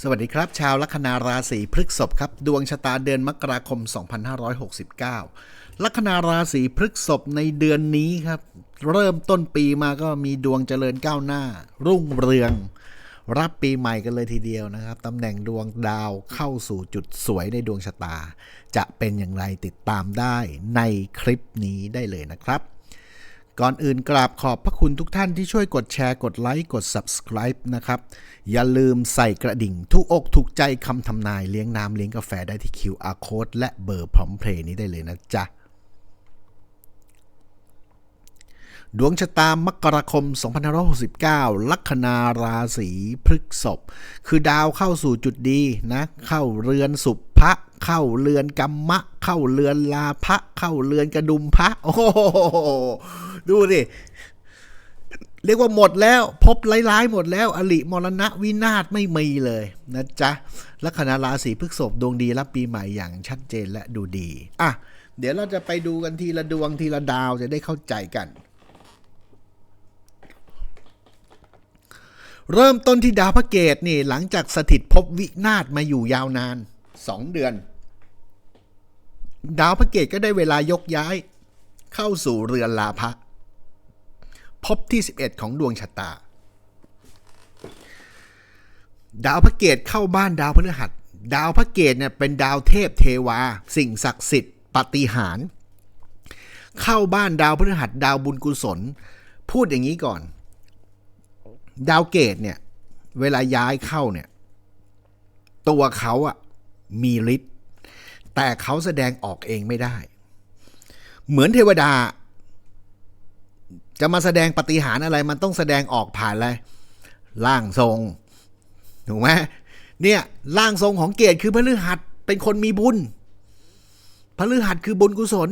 สวัสดีครับ ชาวลัคนาราศีพฤษภครับ ดวงชะตาเดือนมกราคม 2569 ลัคนาราศีพฤษภในเดือนนี้ครับ เริ่มต้นปีมาก็มีดวงเจริญก้าวหน้า รุ่งเรือง รับปีใหม่กันเลยทีเดียวนะครับตำแหน่งดวงดาวเข้าสู่จุดสวยในดวงชะตา จะเป็นอย่างไรติดตามได้ในคลิปนี้ได้เลยนะครับ ก่อนอื่นกราบขอบพระคุณทุกท่านที่ช่วยกดแชร์กดไลค์กด subscribe นะครับ อย่าลืมใส่กระดิ่งทุกอกถูกใจคำทำนายเลี้ยงน้ำเลี้ยงกาแฟได้ที่ QR code และเบอร์พร้อมเพลย์นี้ได้เลยนะจ๊ะ ดวงชะตามกราคม 2569 ลัคนาราศีพฤกษภคือดาวเข้าสู่จุดดีนะ เข้าเรือนสุ ภะเข้าเรือนกัมมะ เข้าเรือนลาภะเข้าเรือนกระดุมพระ โอ้โหดูดิเรียกว่าหมดแล้ว พบร้ายๆหมดแล้ว อลิมรณะวินาศไม่มีเลยนะจ๊ะลัคนาราศีพฤษภดวงดีรับปีใหม่อย่างชัดเจนและดูดีอะเดี๋ยวเราจะไปดูกันทีละดวงทีละดาวจะได้เข้าใจกัน เริ่มต้นที่ดาวพระเกตนี่หลังจากสถิตภพวินาศมาอยู่ยาวนาน สองเดือน ดาวพระเกตก็ได้เวลายกย้าย เข้าสู่เรือนลาภะพบที่ 11 ของดวงชะตา ดาวพระเกตเข้าบ้านดาวพฤหัส ดาวพระเกตเนี่ยเป็นดาวเทพเทวา สิ่งศักดิ์สิทธิ์ปฏิหาร เข้าบ้านดาวพฤหัสดาวบุญกุศล พูดอย่างนี้ก่อน ดาวเกตเนี่ยเวลาย้ายเข้าเนี่ย ตัวเขาอะ มีฤทธิ์แต่เขาแสดงออกเองไม่ได้ เหมือนเทวดา จะมาแสดงปฏิหารอะไร มันต้องแสดงออกผ่านอะไรร่างทรงถูกไหมเนี่ยร่างทรงของเกตคือพระฤหัสเป็นคนมีบุญพระฤหัสคือบุญกุศล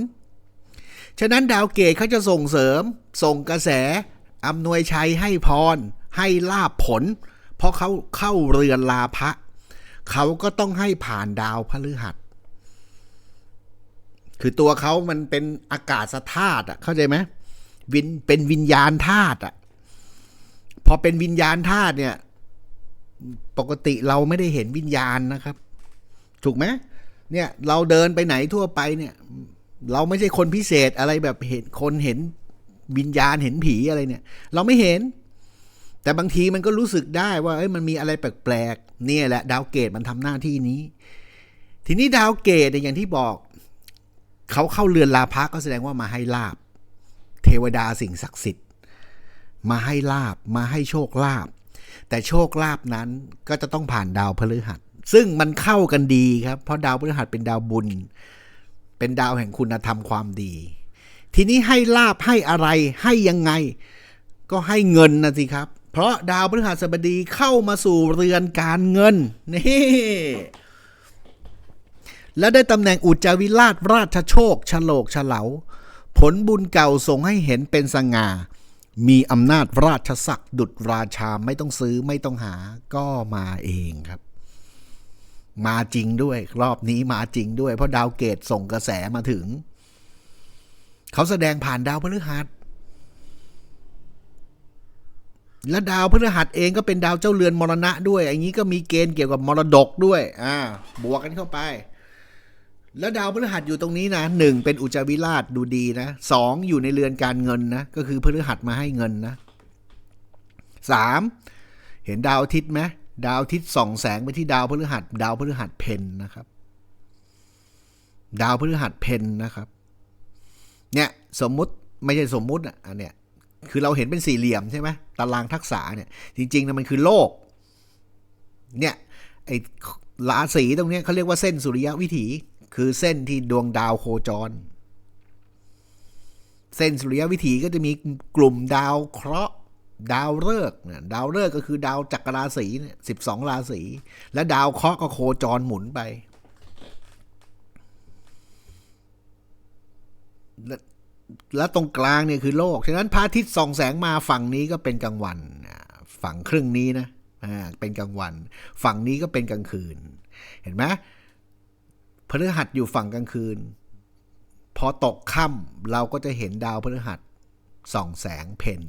ฉะนั้นดาวเกตเขาจะส่งเสริม ส่งกระแสอำนวยชัยให้พร ให้ลาบผล เพราะเขาเข้าเรือนลาภะ เขาก็ต้องให้ผ่านดาวพฤหัส คือตัวเขามันเป็นอากาศธาตุอะ เข้าใจไหมวินเป็นวิญญาณธาตุอะ พอเป็นวิญญาณธาตุเนี่ย ปกติเราไม่ได้เห็นวิญญาณนะครับ ถูกไหมเนี่ย เราเดินไปไหนทั่วไปเนี่ย เราไม่ใช่คนพิเศษอะไรแบบเห็นคนเห็นวิญญาณเห็นผีอะไรเนี่ย เราไม่เห็น แต่บางทีมันก็รู้สึกได้ว่าเอ้ยมันมีอะไรแปลกๆเนี่ยแหละ ดาวเกตมันทำหน้าที่นี้ ทีนี้ดาวเกตเนี่ยอย่างที่บอก เขาเข้าเรือนลาภะก็แสดงว่ามาให้ลาบ เทวดาสิ่งศักดิ์สิทธิ์ มาให้ลาบมาให้โชคลาบ แต่โชคลาบนั้นก็จะต้องผ่านดาวพฤหัส ซึ่งมันเข้ากันดีครับ เพราะดาวพฤหัสเป็นดาวบุญ เป็นดาวแห่งคุณธรรมความดี ทีนี้ให้ลาบให้อะไรให้ยังไง ก็ให้เงินนะสิครับ เพราะดาวพฤหัสบดีเข้ามาสู่เรือนการเงินนี่และได้ตำแหน่งอุจจาวิราชราชโชคฉลกฉลาผลบุญเก่าส่งให้เห็นเป็นสง่า มีอำนาจราชศักดิ์ดุจราชาไม่ต้องซื้อไม่ต้องหาก็มาเองครับ มาจริงด้วย รอบนี้มาจริงด้วย เพราะดาวเกตส่งกระแสมาถึง เขาแสดงผ่านดาวพฤหัส และดาวพฤหัสเองก็เป็นดาวเจ้าเรือนมรณะด้วย อย่างนี้ก็มีเกณฑ์เกี่ยวกับมรดกด้วย อ่า บวกกันเข้าไป แล้วดาวพฤหัสอยู่ตรงนี้นะหนึ่งเป็นอุจาวิราชดูดีนะสองอยู่ในเรือนการเงินนะ ก็คือพฤหัสมาให้เงินนะสามเห็นดาวอาทิตย์ไหมดาวอาทิตย์ส่องแสงไปที่ดาวพฤหัส ดาวพฤหัสเพนนะครับ ดาวพฤหัสเพนนะครับ เนี่ยสมมุติไม่ใช่สมมุติอะอันเนี้ย คือเราเห็นเป็นสี่เหลี่ยมใช่ไหมตารางทักษะเนี่ย จริงๆนะมันคือโลก เนี่ยไอราศีตรงนี้เขาเรียกว่าเส้นสุริยวิถี คือเส้นที่ดวงดาวโคจร เส้นสุริยวิถีก็จะมีกลุ่มดาวเคราะห์ดาวฤกษ์เนี่ยดาวฤกษ์ก็คือดาวจักรราศีเนี่ยสิบสองราศีและดาวเคราะห์ก็โคจรหมุนไป แล้วตรงกลางเนี่ยคือโลก ฉะนั้นพระอาทิตย์ส่องแสงมาฝั่งนี้ก็เป็นกลางวัน ฝั่งครึ่งนี้นะอ่าเป็นกลางวัน ฝั่งนี้ก็เป็นกลางคืน เห็นไหมพฤหัสอยู่ฝั่งกลางคืน พอตกค่ำเราก็จะเห็นดาวพฤหัสส่องแสงเพน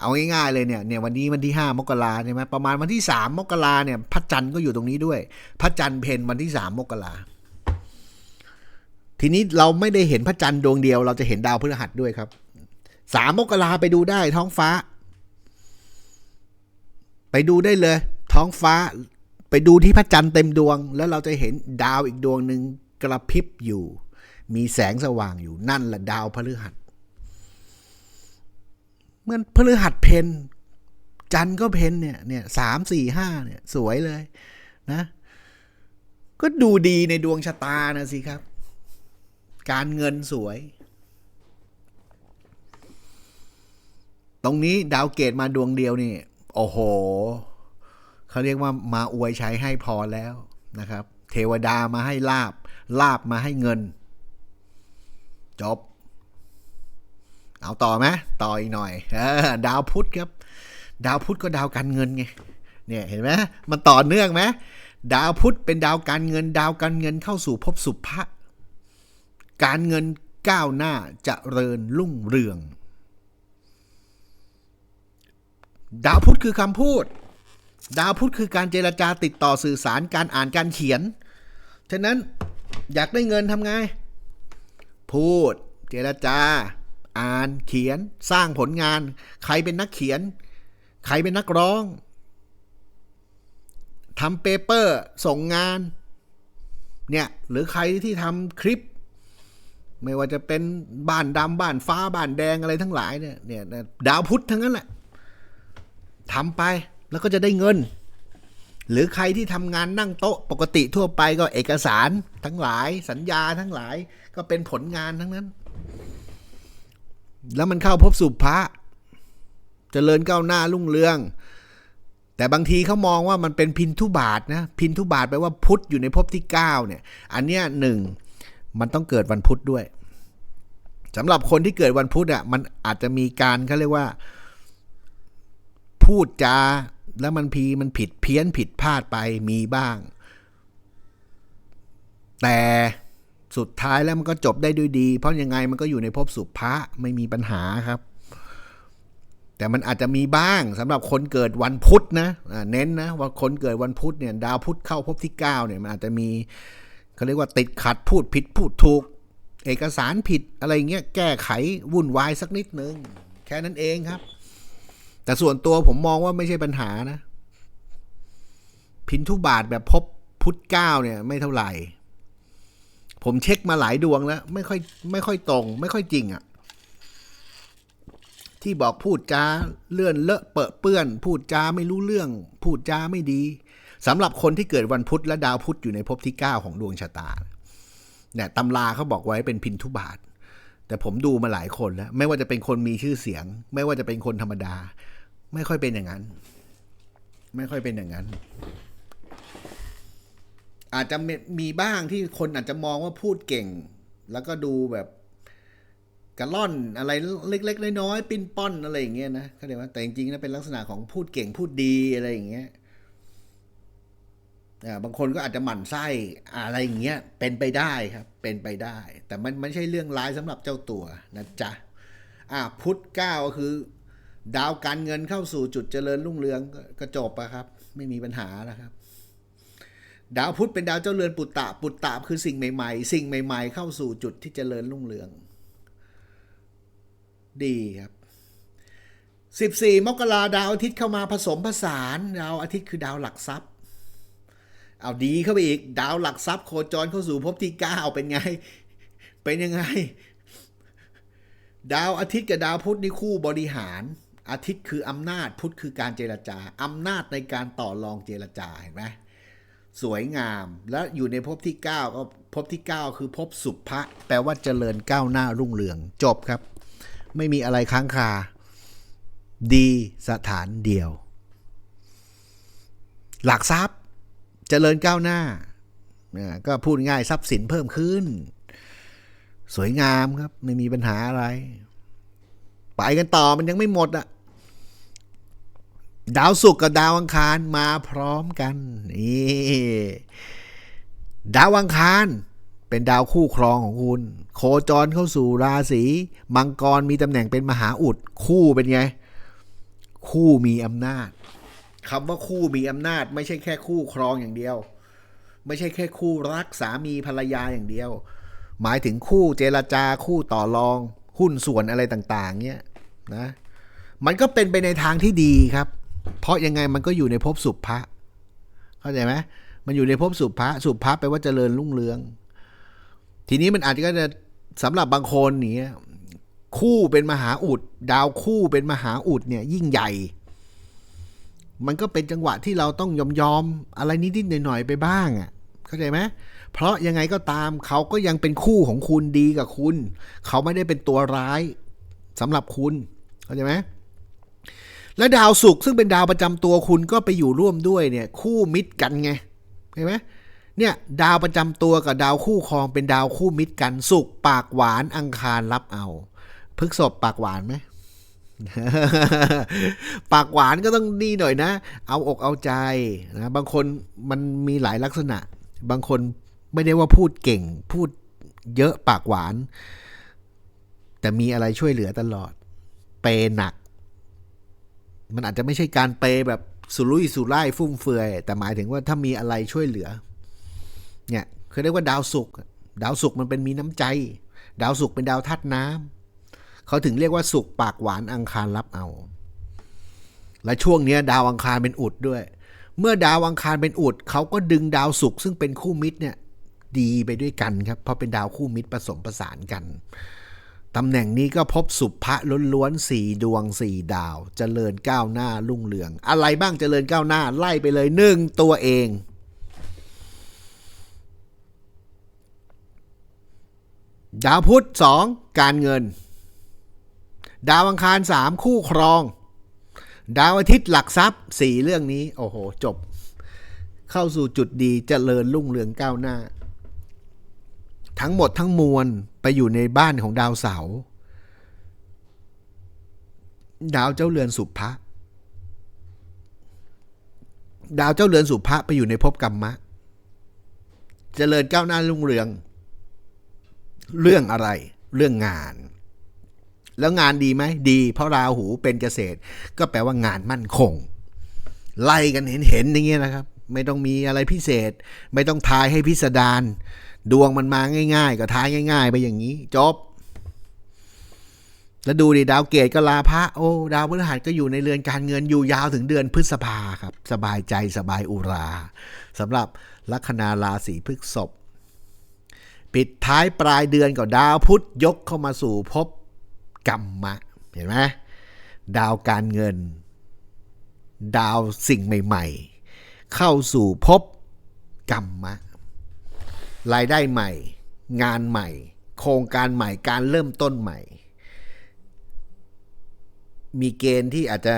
เอาง่ายๆเลยเนี่ยเนี่ยวันนี้วันที่ห้ามกราใช่ไหมประมาณวันที่สามมกราเนี่ยพระจันทร์ก็อยู่ตรงนี้ด้วย พระจันทร์เพนวันที่สามมกรา ทีนี้เราไม่ได้เห็นพระจันทร์ดวงเดียว เราจะเห็นดาวพฤหัสด้วยครับสามมกราไปดูได้ท้องฟ้า ไปดูได้เลย ท้องฟ้า ไปดูที่พระจันทร์เต็มดวง แล้วเราจะเห็นดาวอีกดวงหนึ่งกระพริบอยู่ มีแสงสว่างอยู่นั่นแหละดาวพฤหัสเมื่อพฤหัสเพนจันทร์ก็เพนเนี่ยเนี่ยสามสี่ห้าเนี่ยสวยเลยนะ ก็ดูดีในดวงชะตานะสิครับ การเงินสวย ตรงนี้ดาวเกตมาดวงเดียวนี่ โอ้โห เขาเรียกว่ามาอวยใชัยให้พอแล้วนะครับ เทวดามาให้ลาบ ลาบมาให้เงิน จบ เอาต่อไหมต่ออีกหน่อยออดาวพุธครับ ดาวพุธก็ดาวการเงินไง เนี่ยเห็นไหมมันต่อเนื่องไหมดาวพุธเป็นดาวการเงิน ดาวการเงินเข้าสู่ภพสุภะ การเงินก้าวหน้าจะเริญรุ่งเรือง ดาวพุธคือคำพูด ดาวพุธคือการเจรจาติดต่อสื่อสารการอ่านการเขียน ฉะนั้นอยากได้เงินทำไง พูด เจรจา อ่านเขียน สร้างผลงาน ใครเป็นนักเขียน ใครเป็นนักร้องทำเปเปอร์ ส่งงาน เนี่ย หรือใครที่ทำคลิป ไม่ว่าจะเป็นบ้านดำบ้านฟ้าบ้านแดงอะไรทั้งหลายเนี่ยเนี่ยดาวพุธทั้งนั้นแหละทำไปแล้วก็จะได้เงิน หรือใครที่ทำงานนั่งโต๊ะปกติทั่วไปก็เอกสารทั้งหลาย สัญญาทั้งหลายก็เป็นผลงานทั้งนั้น แล้วมันเข้าพบสุภะเจริญก้าวหน้ารุ่งเรือง แต่บางทีเขามองว่ามันเป็นพินทุบาทนะพินทุบาทแปลว่าพุทธอยู่ในภพที่เก้าเนี่ย อันเนี้ยหนึ่ง มันต้องเกิดวันพุธด้วยสำหรับคนที่เกิดวันพุธอะมันอาจจะมีการเขาเรียกว่า พูดจาแล้วมันพีมันผิดเพี้ยนผิดพลาดไปมีบ้าง แต่สุดท้ายแล้วมันก็จบได้ด้วยดี เพราะยังไงมันก็อยู่ในภพสุภะไม่มีปัญหาครับ แต่มันอาจจะมีบ้างสำหรับคนเกิดวันพุธนะเน้นนะว่าคนเกิดวันพุธเนี่ย ดาวพุธเข้าภพที่เก้าเนี่ยมันอาจจะมี เขาเรียกว่าติดขัดพูดผิดพูดถูก เอกสารผิดอะไรเงี้ยแก้ไขวุ่นวายสักนิดนึง แค่นั้นเองครับ แต่ส่วนตัวผมมองว่าไม่ใช่ปัญหานะ พินทุบาทแบบพบพุทธเก้าเนี่ยไม่เท่าไหร่ ผมเช็คมาหลายดวงแล้ว ไม่ค่อยไม่ค่อยตรง ไม่ค่อยจริงอะ่ะที่บอกพูดจาเลื่อนเลอะเปอะเปื้อน พูดจาไม่รู้เรื่อง พูดจาไม่ดี สำหรับคนที่เกิดวันพุธและดาวพุธอยู่ในภพที่เก้าของดวงชะตาเนี่ยตำราเขาบอกไว้เป็นพินทุบาท แต่ผมดูมาหลายคนแล้ว ไม่ว่าจะเป็นคนมีชื่อเสียง ไม่ว่าจะเป็นคนธรรมดา ไม่ค่อยเป็นอย่างนั้น ไม่ค่อยเป็นอย่างนั้น อาจจะมีบ้างที่คนอาจจะมองว่าพูดเก่ง แล้วก็ดูแบบกระล่อนอะไรเล็ก ๆ น้อยๆปิ้นป้อนอะไรอย่างเงี้ยนะเขาเรียกว่าแต่จริงๆนะเป็นลักษณะของพูดเก่งพูดดีอะไรอย่างเงี้ย บางคนก็อาจจะหมั่นไส้อะไรอย่างเงี้ยเป็นไปได้ครับ เป็นไปได้ แต่มันไม่ใช่เรื่องร้ายสำหรับเจ้าตัวนะจ๊ะอ่าพุทธเก้าก็คือ ดาวการเงินเข้าสู่จุดเจริญรุ่งเรืองก็จบอะครับ ไม่มีปัญหานะครับ ดาวพุธเป็นดาวเจ้าเรือนปุตตะ ปุตตะคือสิ่งใหม่ๆ สิ่งใหม่ ๆ เข้าสู่จุดที่เจริญรุ่งเรือง ดีครับ14 มกราดาวอาทิตย์เข้ามาผสมผสาน ดาวอาทิตย์คือดาวหลักทรัพย์ เอาดีเข้าไปอีก ดาวหลักทรัพย์โคจรเข้าสู่ภพที่เก้าเป็นไง เป็นยังไง ดาวอาทิตย์กับดาวพุธนี่คู่บริหาร อาทิตย์คืออำนาจพุธคือการเจรจาอำนาจในการต่อรองเจรจาเห็นไหมสวยงามและอยู่ในภพที่ 9 ก็ภพที่ 9 คือภพสุภะแปลว่าเจริญก้าวหน้ารุ่งเรือง จบครับ ไม่มีอะไรค้างคา ดีสถานเดียว หลักทรัพย์ เจริญก้าวหน้า ก็พูดง่ายทรัพย์สินเพิ่มขึ้น สวยงามครับ ไม่มีปัญหาอะไร ไปกันต่อมันยังไม่หมดอะดาวศุกร์กับดาวอังคารมาพร้อมกันนี่ดาวอังคารเป็นดาวคู่ครองของคุณ โคจรเข้าสู่ราศีมังกรมีตำแหน่งเป็นมหาอุด คู่เป็นไง คู่มีอำนาจ คำว่าคู่มีอำนาจ ไม่ใช่แค่คู่ครองอย่างเดียว ไม่ใช่แค่คู่รักสามีภรรยาอย่างเดียว หมายถึงคู่เจรจาคู่ต่อรอง หุ้นส่วนอะไรต่างๆเนี่ยนะมันก็เป็นไปในทางที่ดีครับ เพราะยังไงมันก็อยู่ในภพสุภะเข้าใจไหมมันอยู่ในภพสุภะสุภะแปลว่าเจริญรุ่งเรือง ทีนี้มันอาจจะก็จะสำหรับบางคนเนี่ยคู่เป็นมหาอุด ดาวคู่เป็นมหาอุดเนี่ยยิ่งใหญ่ มันก็เป็นจังหวะที่เราต้องยอมยอมอะไรนิดๆหน่อยๆไปบ้างอะเข้าใจไหมเพราะยังไงก็ตามเขาก็ยังเป็นคู่ของคุณดีกับคุณ เขาไม่ได้เป็นตัวร้ายสำหรับคุณเข้าใจไหมและดาวศุกร์ซึ่งเป็นดาวประจำตัวคุณก็ไปอยู่ร่วมด้วยเนี่ย คู่มิตรกันไงเห็นไหมเนี่ยดาวประจำตัวกับดาวคู่ครองเป็นดาวคู่มิตรกันศุกร์ปากหวานอังคารรับเอาพฤกษบปากหวานไหม ปากหวานก็ต้องนี่หน่อยนะ เอาอกเอาใจนะบางคนมันมีหลายลักษณะ บางคนไม่ได้ว่าพูดเก่ง พูดเยอะปากหวาน แต่มีอะไรช่วยเหลือตลอด เปย์หนัก มันอาจจะไม่ใช่การเปย์แบบสุรุ่ยสุร่ายฟุ่มเฟือย แต่หมายถึงว่าถ้ามีอะไรช่วยเหลือ เนี่ยเขาเรียกว่าดาวศุกดาวศุกมันเป็นมีน้ำใจ ดาวศุกเป็นดาวธาตุน้ำ เขาถึงเรียกว่าศุกปากหวานอังคารรับเอา และช่วงนี้ดาวอังคารเป็นอุดด้วย เมื่อดาวอังคารเป็นอุด เขาก็ดึงดาวศุกร์ซึ่งเป็นคู่มิตรเนี่ยดีไปด้วยกันครับ เพราะเป็นดาวคู่มิตรผสมประสานกันตำแหน่งนี้ก็พบสุภะล้วนๆสี่ดวงสี่ดาวเจริญก้าวหน้ารุ่งเรือง อะไรบ้างเจริญก้าวหน้าไล่ไปเลยหนึ่งตัวเอง ดาวพุธสองการเงิน ดาวอังคารสามคู่ครอง ดาวอาทิตย์หลักทรัพย์สี่เรื่องนี้ โอ้โห จบ เข้าสู่จุดดีเจริญรุ่งเรืองก้าวหน้า ทั้งหมดทั้งมวลไปอยู่ในบ้านของดาวเสาร์ดาวเจ้าเรือนสุภะดาวเจ้าเรือนสุภะไปอยู่ในภพกรรมะ เจริญก้าวหน้ารุ่งเรือง เรื่องอะไร เรื่องงาน แล้วงานดีไหมดี เพราะราหูเป็นเกษตร ก็แปลว่างานมั่นคง ไล่กันเห็นเห็นอย่างเงี้ยนะครับ ไม่ต้องมีอะไรพิเศษ ไม่ต้องทายให้พิสดารดวงมันมาง่าย ๆ ก็ทายง่าย ๆ ไปอย่างนี้ จบ แล้วดูดิดาวเกตก็ลาพระโอ้ดาวพฤหัสก็อยู่ในเรือนการเงินอยู่ยาวถึงเดือนพฤษภาครับ สบายใจสบายอุราสำหรับลัคนาราศีพฤษภปิดท้ายปลายเดือนก็ดาวพุธยกเข้ามาสู่ภพ กรรมะ เห็นไหมดาวการเงิน ดาวสิ่งใหม่ ๆ เข้าสู่ภพกรรมะ รายได้ใหม่ งานใหม่ โครงการใหม่การเริ่มต้นใหม่ มีเกณฑ์ที่อาจจะ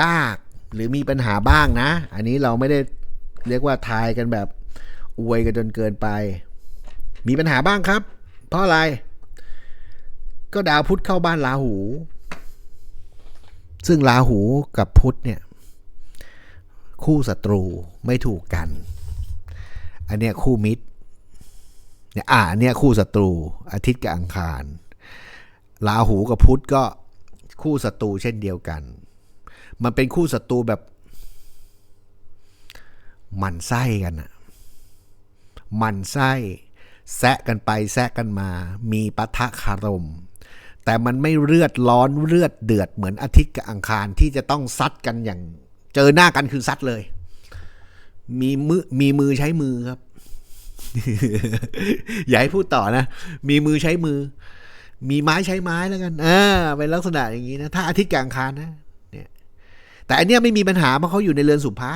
ยากหรือมีปัญหาบ้างนะ อันนี้เราไม่ได้เรียกว่าทายกันแบบอวยกันจนเกินไป มีปัญหาบ้างครับ เพราะอะไร ก็ดาวพุธเข้าบ้านราหู ซึ่งราหูกับพุธเนี่ย คู่ศัตรูไม่ถูกกัน อันเนี้ยคู่มิตรเนี่ยอ่าอันเนี้ยคู่ศัตรู อาทิตย์กับอังคารราหูกับพุธก็คู่ศัตรูเช่นเดียวกัน มันเป็นคู่ศัตรูแบบหมันไส้กันอะหมันไส้ แซะกันไปแซะกันมา มีปะทะคารม แต่มันไม่เลือดร้อนเลือดเดือดเหมือนอาทิตย์กับอังคารที่จะต้องซัดกันอย่าง เจอหน้ากันคือซัดเลย มีมือมีมือใช้มือครับ อย่าให้พูดต่อนะ มีมือใช้มือ มีไม้ใช้ไม้แล้วกันเออเป็นลักษณะอย่างนี้นะ ถ้าอาทิตย์กับอังคารนะ เนี่ย แต่อันเนี้ยไม่มีปัญหาเพราะเขาอยู่ในเรือนสุภะ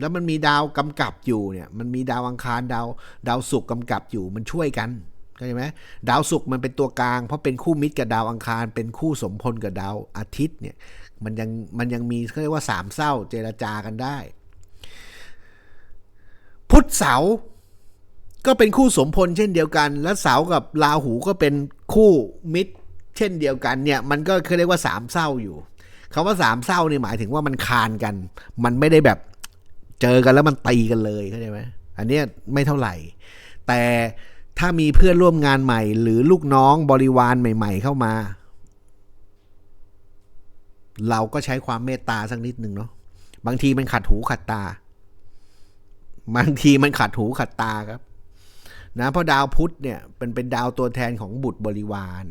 แล้วมันมีดาวกำกับอยู่เนี่ย มันมีดาวอังคารดาว ดาวศุกร์กำกับอยู่มันช่วยกัน เข้าใจไหมดาวศุกร์มันเป็นตัวกลาง เพราะเป็นคู่มิตรกับดาวอังคาร เป็นคู่สมพลกับดาวอาทิตย์เนี่ยมันยังมันยังมีเขาเรียกว่าสามเศร้าเจรจากันได้ พุธเสาร์ก็เป็นคู่สมพลเช่นเดียวกัน และเสาร์กับราหูก็เป็นคู่มิตร เช่นเดียวกันเนี่ยมันก็เขาเรียกว่าสามเศร้าอยู่คำว่าสามเศร้านี่หมายถึงว่ามันคานกัน มันไม่ได้แบบเจอกันแล้วมันตีกันเลยเข้าใจไหมอันเนี้ยไม่เท่าไหร่ แต่ ถ้ามีเพื่อนร่วมงานใหม่ หรือลูกน้องบริวารใหม่ ๆ เข้ามา เราก็ใช้ความเมตตาสักนิดหนึ่งเนาะบางทีมันขัดหูขัดตา บางทีมันขัดหูขัดตาครับ นะเพราะดาวพุธเนี่ยเป็นเป็นดาวตัวแทนของบุตรบริวาร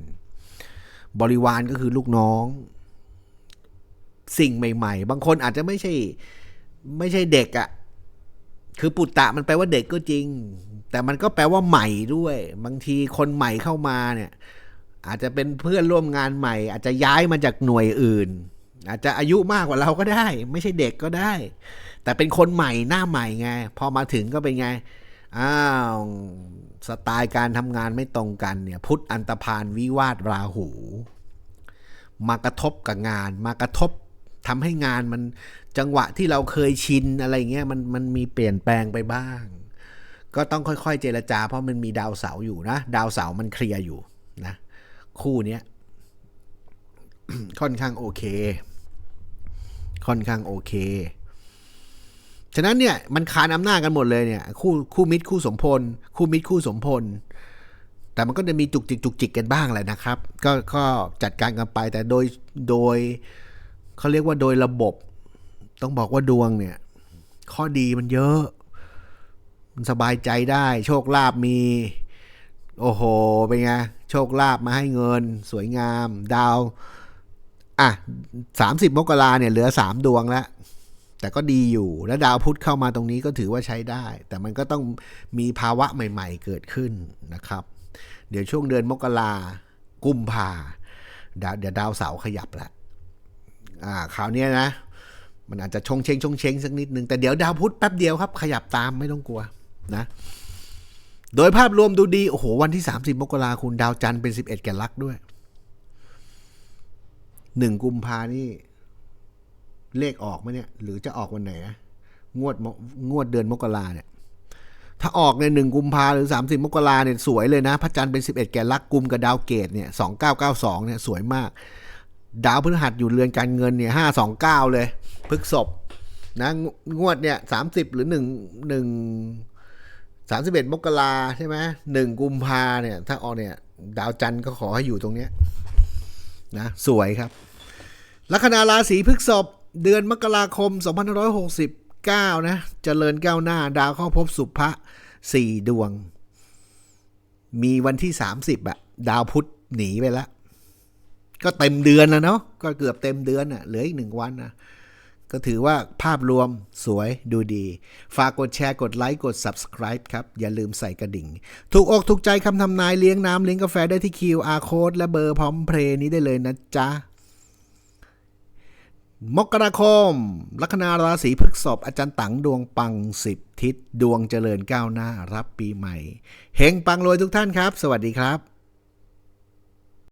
บริวารก็คือลูกน้อง สิ่งใหม่ ๆ บางคนอาจจะไม่ใช่ ไม่ใช่เด็กอะ่ะคือปุตตะมันแปลว่าเด็กก็จริง แต่มันก็แปลว่าใหม่ด้วย บางทีคนใหม่เข้ามาเนี่ย อาจจะเป็นเพื่อนร่วมงานใหม่ อาจจะย้ายมาจากหน่วยอื่น อาจจะอายุมากกว่าเราก็ได้ ไม่ใช่เด็กก็ได้ แต่เป็นคนใหม่หน้าใหม่ไง พอมาถึงก็เป็นไงอ้าวสไตล์การทำงานไม่ตรงกันเนี่ย พุทธอันตพานวิวาทราหู มากระทบกับงาน มากระทบทำให้งานมันจังหวะที่เราเคยชินอะไรเงี้ยมันมันมีเปลี่ยนแปลงไปบ้าง ก็ต้องค่อยๆ เจรจา เพราะมันมีดาวเสาร์อยู่นะ ดาวเสาร์มันเคลียร์อยู่นะ คู่เนี้ยค่อนข้างโอเค ค่อนข้างโอเค ฉะนั้นเนี่ยมันคานอำนาจกันหมดเลยเนี่ย คู่คู่มิตรคู่สมพล คู่มิตรคู่สมพล แต่มันก็จะมีจุกจิกจุกจิกกันบ้างแหละนะครับ ก็ก็จัดการกันไปแต่โดยโดยเขาเรียกว่าโดยระบบ ต้องบอกว่าดวงเนี่ย ข้อดีมันเยอะ สบายใจได้ โชคลาภมี โอ้โห เป็นไง โชคลาภมาให้เงิน สวยงาม ดาว อะสามสิบมกราเนี่ยเหลือสามดวงแล้วแต่ก็ดีอยู่ แล้วดาวพุธเข้ามาตรงนี้ก็ถือว่าใช้ได้ แต่มันก็ต้องมีภาวะใหม่ ๆ เกิดขึ้นนะครับ เดี๋ยวช่วงเดือนมกรากุมภาดาเดี๋ยวดาวเสาร์ขยับละอ่าคราวนี้นะ มันอาจจะชงเชงชงเชงสักนิดนึง แต่เดี๋ยวดาวพุธแป๊บเดียวครับ ขยับตามไม่ต้องกลัว นะ โดยภาพรวมดูดี โอ้โห วันที่ 30 มกราคุณดาวจันทร์เป็น 11 แก่ลักด้วยหนึ่งกุมภานี่ เลขออกไหมเนี่ย หรือจะออกวันไหนนะงวดงวดเดือนมกราเนี่ย ถ้าออกในหนึ่งกุมภาหรือ 30 มกราเนี่ยสวยเลยนะ พระจันทร์เป็น 11 แก่ลักกุมกับดาวเกตเนี่ย2992เนี่ยสวยมาก ดาวพฤหัสอยู่เรือนการเงินเนี่ย529 เลยพฤกษบนะงวดเนี่ย30 หรือ 1 1 31มกราใช่ไหมหนึ่งกุมภาเนี่ย ถ้าออกเนี่ย ดาวจันทร์ก็ขอให้อยู่ตรงเนี้ยนะสวยครับ ลัคนาราศีพฤษภเดือนมกราคม 2569 นะเจริญก้าวหน้า ดาวเข้าพบสุภะสี่ดวง มีวันที่ 30อะดาวพุธหนีไปแล้ว ก็เต็มเดือนแล้วเนาะก็เกือบเต็มเดือนอะเหลืออีกหนึ่งวันนะ ก็ถือว่าภาพรวมสวยดูดี ฝากกดแชร์กดไลค์กด Subscribe ครับ อย่าลืมใส่กระดิ่ง ถูกอกถูกใจคำทำนายเลี้ยงน้ำเลี้ยงกาแฟได้ที่ QR Code และเบอร์พร้อมเพลย์นี้ได้เลยนะจ๊ะ มกราคม ลัคนาราศีพฤษภอาจารย์ตังดวงปังสิบทิศดวงเจริญก้าวหน้ารับปีใหม่ เฮงปังรวยทุกท่านครับ สวัสดีครับ